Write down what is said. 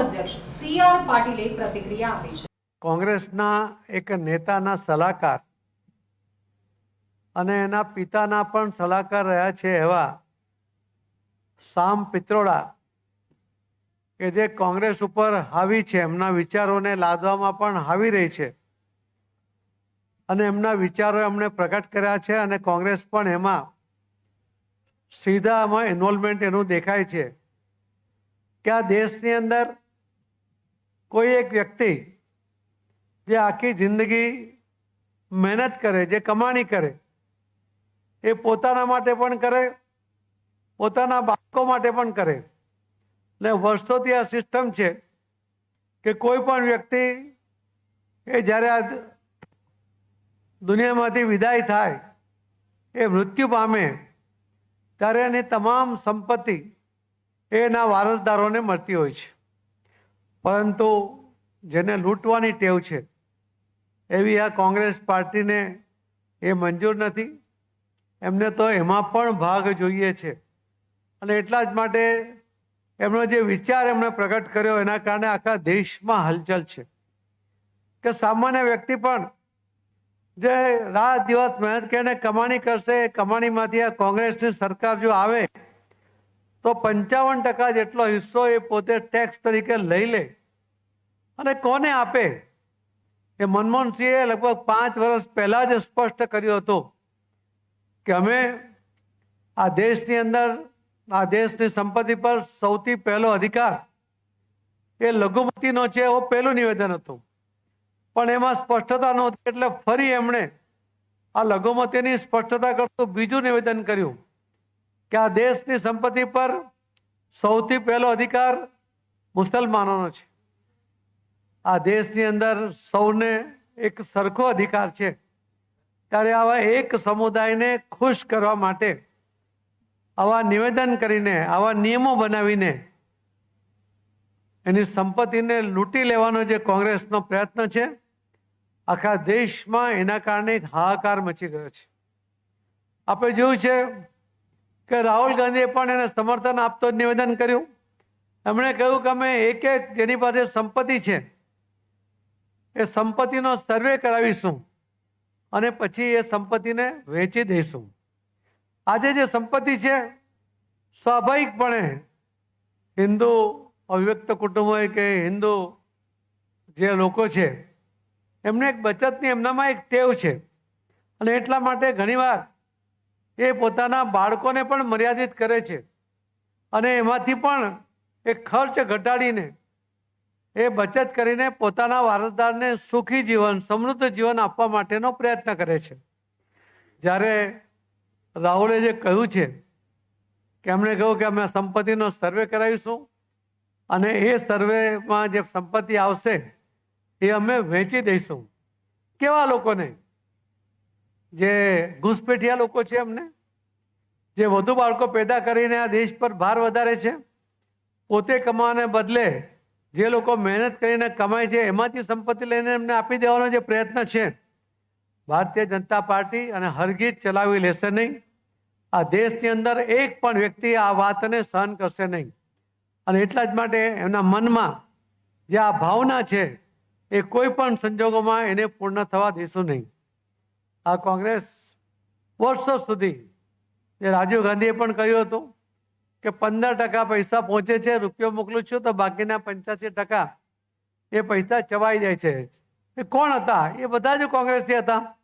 અધ્યક્ષ C R પાટીલે પ્રતિક્રિયા આપી છે. કોંગ્રેસના એક નેતાના સલાહકાર અને એના પિતાના પણ સલાહકાર રહ્યા છે એવા સામ પિત્રોડા કે જે કોંગ્રેસ ઉપર હાવી છે. એમના વિચારોને લાદવામાં પણ હાવી રહી છે અને એમના વિચારો એમણે પ્રગટ કર્યા છે અને કોંગ્રેસ પણ એમાં સીધા એમાં ઇન્વોલ્વમેન્ટ એનું દેખાય છે. કે આ દેશની અંદર કોઈ એક વ્યક્તિ જે આખી જિંદગી મહેનત કરે, જે કમાણી કરે, એ પોતાના માટે પણ કરે, પોતાના બાળકો માટે પણ કરે. ને વર્ષોથી આ સિસ્ટમ છે કે કોઈ પણ વ્યક્તિ એ જ્યારે આ દુનિયામાંથી વિદાય થાય, એ મૃત્યુ પામે, ત્યારે એની તમામ સંપત્તિ એના વારસદારોને મળતી હોય છે. પરંતુ જેને લૂંટવાની ટેવ છે, એવી આ કોંગ્રેસ પાર્ટીને એ મંજૂર નથી. એમને તો એમાં પણ ભાગ જોઈએ છે. અને એટલા જ માટે એમનો જે વિચાર એમણે પ્રગટ કર્યો એના કારણે આખા દેશમાં હલચલ છે. કે સામાન્ય વ્યક્તિ પણ જે રાત દિવસ મહેનત કરીને કમાણી કરશે, એ કમાણીમાંથી આ કોંગ્રેસની સરકાર જો આવે તો પંચાવન ટકા જેટલો હિસ્સો એ પોતે ટેક્સ તરીકે લઈ લે. અને કોને આપે? એ મનમોહનસિંહે લગભગ પાંચ વર્ષ પહેલા જ સ્પષ્ટ કર્યું હતું કે અમે આ દેશની અંદર, આ દેશની સંપત્તિ પર સૌથી પહેલો અધિકાર એ લઘુમતીનો છે એવું પહેલું નિવેદન હતું. પણ એમાં સ્પષ્ટતા નહોતી એટલે ફરી એમણે આ લઘુમતીની સ્પષ્ટતા કરતું બીજું નિવેદન કર્યું. કે આ દેશની સંપત્તિ પર સૌથી પહેલો અધિકાર મુસલમાનોનો છે. આ દેશની અંદર સૌને એક સરખો અધિકાર છે. ત્યારે આવા એક સમુદાયને ખુશ કરવા માટે, આવા નિવેદન કરીને, આવા નિયમો બનાવીને એની સંપત્તિને લૂંટી લેવાનો જે કોંગ્રેસનો પ્રયત્ન છે, આખા દેશમાં એના કારણે એક હાહાકાર મચી ગયો છે. આપણે જોયું છે કે રાહુલ ગાંધીએ પણ એને સમર્થન આપતો જ નિવેદન કર્યું. એમણે કહ્યું કે અમે એક એક જેની પાસે સંપત્તિ છે, એ સંપત્તિનો સર્વે કરાવીશું અને પછી એ સંપત્તિને વેચી દઈશું. આજે જે સંપત્તિ છે, સ્વાભાવિકપણે હિન્દુ અવ્યક્ત કુટુંબ હોય કે હિન્દુ જે લોકો છે, એમને એક બચતની એમનામાં એક ટેવ છે. અને એટલા માટે ઘણીવાર એ પોતાના બાળકોને પણ મર્યાદિત કરે છે. અને એમાંથી પણ એ ખર્ચ ઘટાડીને એ બચત કરીને પોતાના વારસદારને સુખી જીવન, સમૃદ્ધ જીવન આપવા માટેનો પ્રયત્ન કરે છે. જ્યારે રાહુલે જે કહ્યું છે કે એમણે કહ્યું કે અમે સંપત્તિનો સર્વે કરાવીશું અને એ સર્વેમાં જે સંપત્તિ આવશે એ અમે વેચી દઈશું. કેવા લોકોને? જે ઘૂસપેઠિયા લોકો છે એમને જે વધુ બાળકો પેદા કરીને આ દેશ પર ભાર વધારે છે, પોતે કમાવાને બદલે જે લોકો મહેનત કરીને કમાય છે, એમાંથી સંપત્તિ લઈને એમને આપી દેવાનો જે પ્રયત્ન છે, ભારતીય જનતા પાર્ટી અને હરગીજ ચલાવી લેશે નહીં. આ દેશની અંદર એક પણ વ્યક્તિ આ વાતને સહન કરશે નહીં. અને એટલા જ માટે એમના મનમાં જે આ ભાવના છે, એ કોઈ પણ સંજોગોમાં એને પૂર્ણ થવા દેશું નહીં. આ કોંગ્રેસ વર્ષો સુધી, જે રાજીવ ગાંધીએ પણ કહ્યું હતું કે પંદર ટકા પૈસા પહોંચે છે, રૂપિયો મોકલું છું, તો બાકીના પંચ્યાસી ટકા એ પૈસા ચવાઈ જાય છે. એ કોણ હતા? એ બધા જ કોંગ્રેસી હતા.